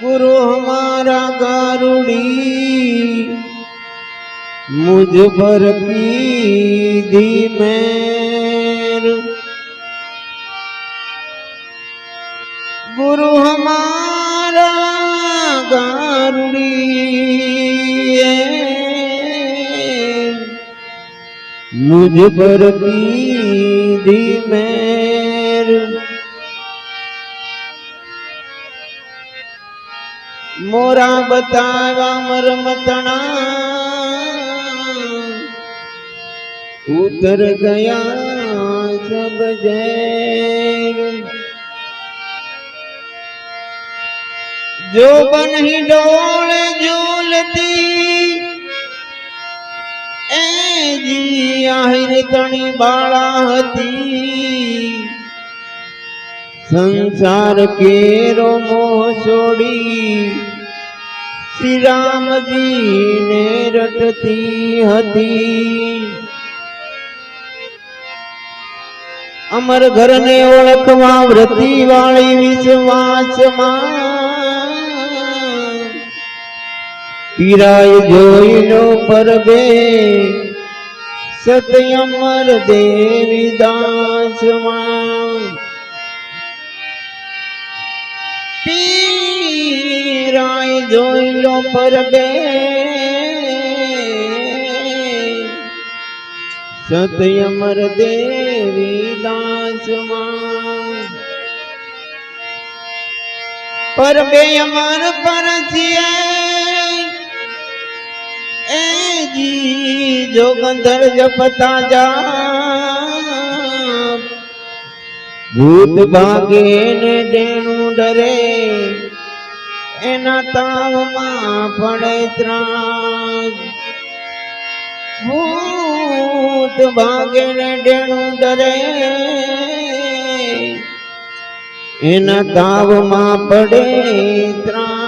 ગુરુ હમારા ગારુડી મુજ પર કીધી મેર ગુરુ હમારા ગારુડી મુજ પર કીધી મેર મોરા બતાવા મરમતણા ઉતર ગયા સબ જૈન જો બનહી ડોળ ઝૂલતી, એ જી આહિર તણી બાળા હતી. સંસાર કેરો મોહ છોડી શ્રી રામજીને રટતી હતી. અમર ઘરને ઓળખવા વ્રતી વાળી વિશ્વાસમાં પીરાય જોઈ લો પરબે સત્ય અમર દેવી પીરાય જોઈ લો પરબે. સત્ય અમર દેવી દાસમાં. પરબે અમર પરસિએ એ જી જોગંધર જપતા જા ભૂત ભાગે ને ડેણું ડરે એના તાવમાં પડે ત્રાસ ભૂત ભાગે ને ડેણું ડરે એના તાવમાં પડે ત્રાસ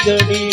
Jadi.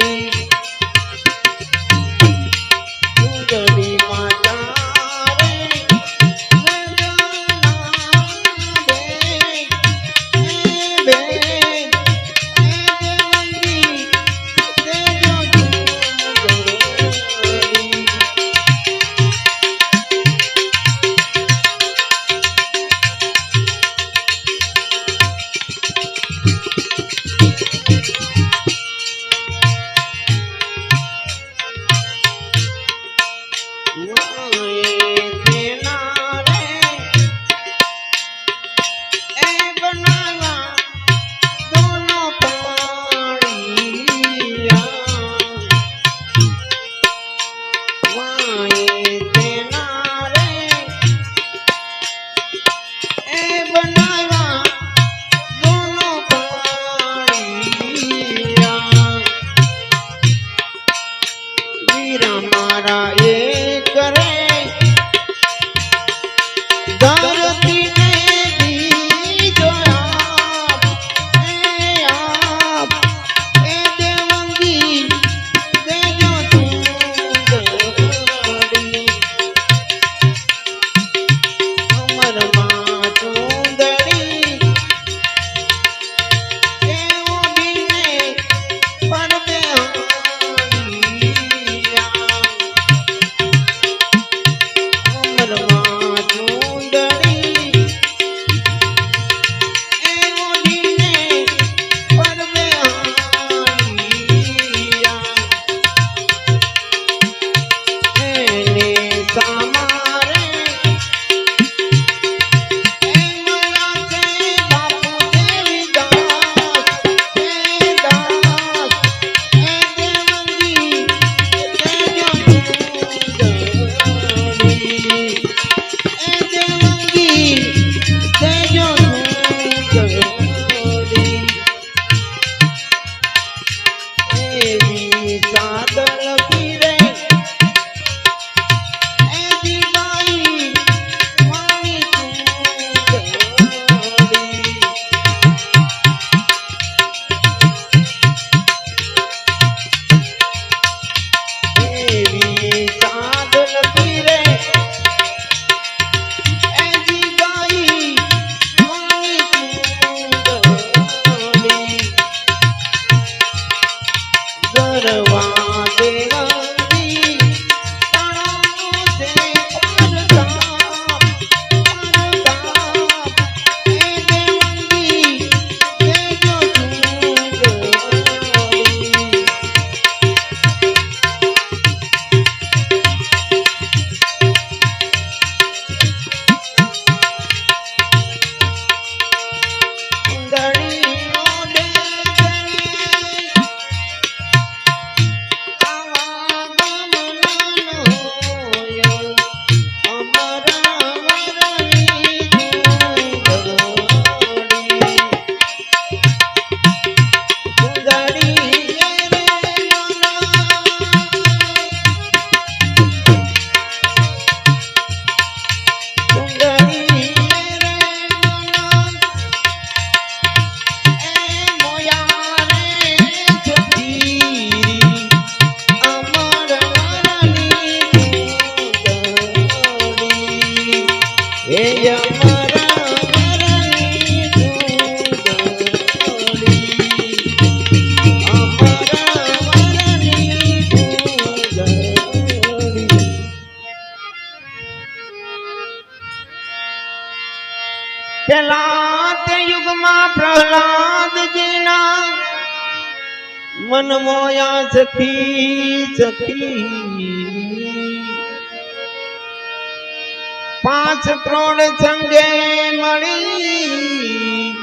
Happy. સખી પાંચ ત્રણ સંગે મળી.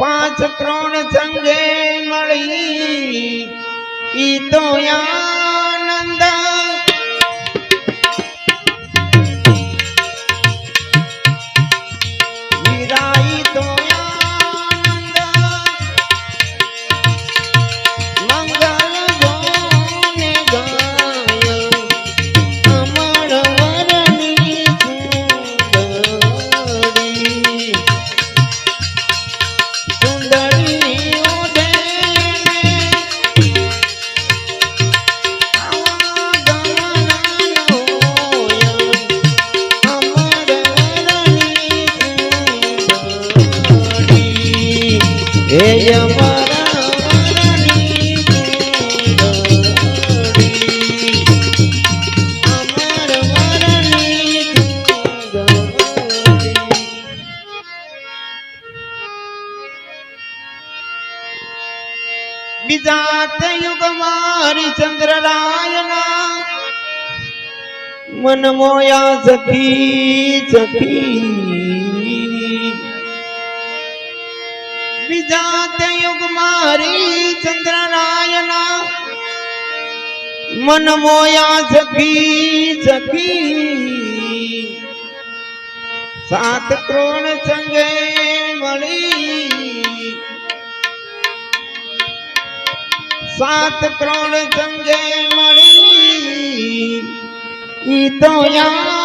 પાંચ ત્રણ સંગે મળી. ઈ તો આનંદ મન મોયા સખી સખી. બીજા તે યુગમાં હરિચંદ્ર રાયના મન મોયા સખી સખી. સાત ક્રોણ સંગે મળી. સાત કરોડ સંગે મળી. ઈ તો આનંદ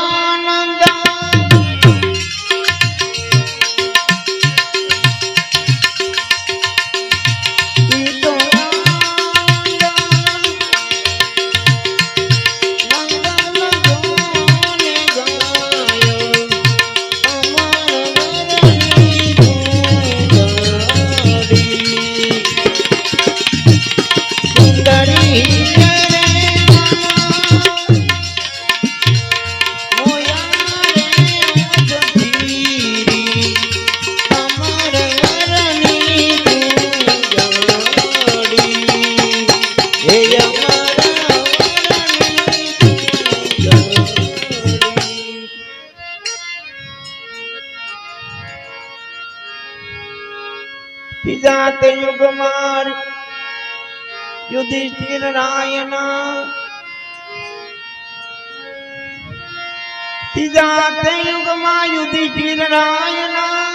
ત્રીજા તે યુગમાં યુધિષ્ઠિર રાયના ત્રીજા તે યુગમાં યુધિષ્ઠિર રાયના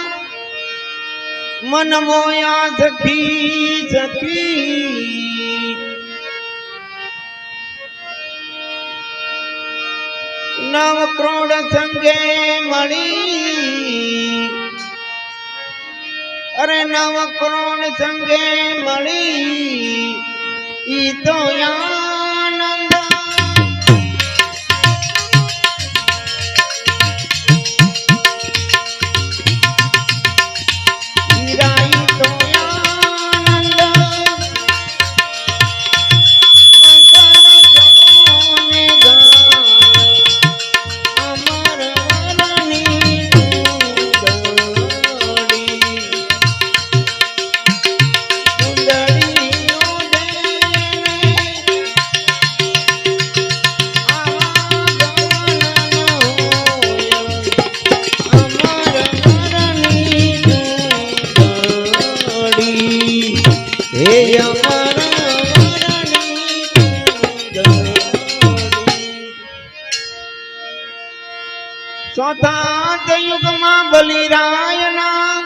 મન મોયા સખી સખી નવ ક્રોડ સંગે મળી. અરે નવ કરોડ સંગે મળી ઈ તો આનંદ ચોથા યુગમાં બલિરાયના.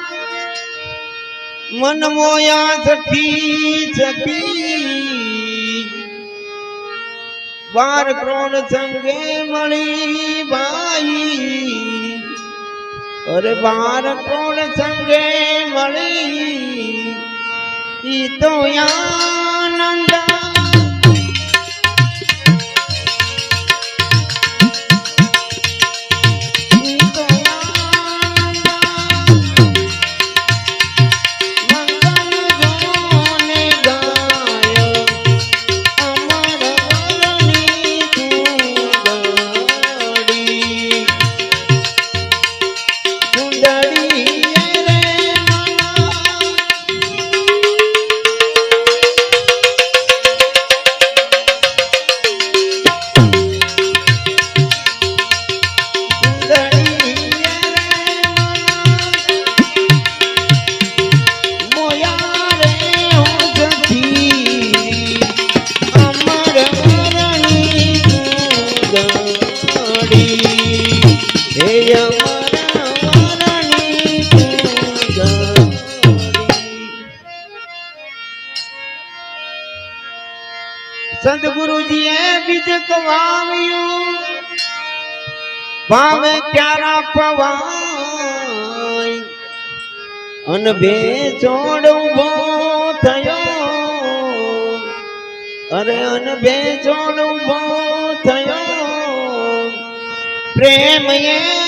મન મોયા સખી સખી બાર ક્રોડ સંગે મળી ભાઈ અરે બાર ક્રોડ સંગે મળી. ઈ તો આનંદ અન બે છોડ ઊભો થયો. અરે અન બે છોડ ઊભો થયો. પ્રેમ એ